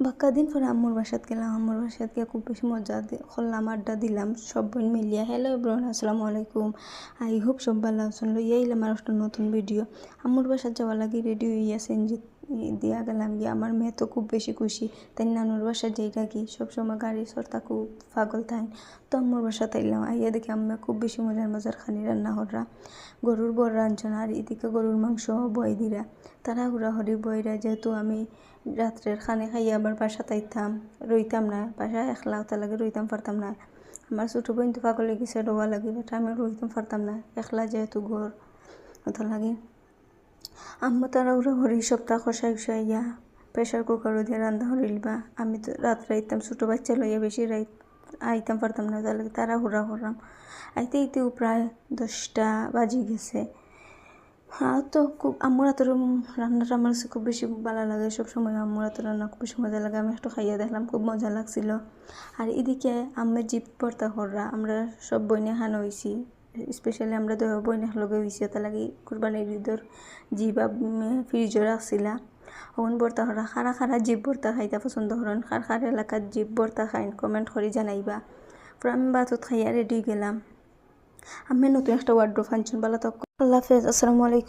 বাক্কা দিন পরে আম্মুর বাসাত গেলাম, আম্মুর বাসাত গিয়ে খুব বেশি মজা করলাম, আড্ডা দিলাম সব বোন মিলিয়া হ্যালো ব্রন আসসালামু আলাইকুম। আই হোপ সব ভালো আছেন। লইয়া এলাম আর নতুন ভিডিও আম্মুর বাসাত যাওয়া লাগে রেডিও হইয়া সেনজি দিয়া গেলাম গিয়ে। আমার মেয়ে তো খুব বেশি খুশি। তাই নানুর বাসা যেই থাকি সবসময় গাড়ি, সরতা খুব পাগল থাইন তো আম্মুর বাসা তাইলাম। আইয়া দেখি আম্মা খুব বেশি মজার মজার খানি রান্না হররা। গরুর বড় রাঞ্জন আর এদিকে গরুর মাংস বয় দিরা। তারা হুড়াহুড়ি বইরা যেহেতু আমি রাত্রের খানে খাইয়ে আবার বাসা তাইতাম, রইতাম না। বাসায় একলা লাগে রইতাম পারতাম না। আমার ছোটো বোন তো পাগল লেগেছে রোয়া লাগে। আমি রইতাম পারতাম না। একলা যেহেতু ঘর ওটা লাগে। আম্মা তারা উড়া হরি সপ্তাহ খসাই খসাইয়া প্রেশার কুকারও দিয়ে রান্না হরিলবা আমি তো রাত্রে আইতাম, ছোটো বাচ্চা লইয়া বেশি রাইত আইতাম পারতাম না, তাহলে তারা হুড়া হরাম আইতে আইতেও প্রায় দশটা বাজি গেছে। হ্যাঁ তো খুব আম্মুর হাতের রান্নাটা আমার কাছে খুব বেশি ভালো লাগে। সব সময় আম্মুর হাতের রান্না খুব বেশি মজা লাগে। আমি একটু খাইয়া দেখলাম, খুব মজা লাগছিল। আর এদিকে আম্মের জিপ পর্তা হররা আমরা সব বইনে খানো হয়েছি স্পেশালি আমরা দহ বইনে লগে হয়েছি ওটা লাগি কুরবানির ঈদর বা ফ্রিজর আসছিল ওন বর্তা হরা, খারা খারা জীব বর্তা খাইতা পছন্দ হরণ। খার খার এলাকার জীব বর্তা খাইন কমেন্ট করে জানাইবা। পুরো আমি বাতত খাইয়া রেডি গেলাম। আমি নতুন একটা ওয়ার্ড্রোফ আনছেন, বলা তো আল্লাহ হাফেজ, আসসালামু আলাইকুম।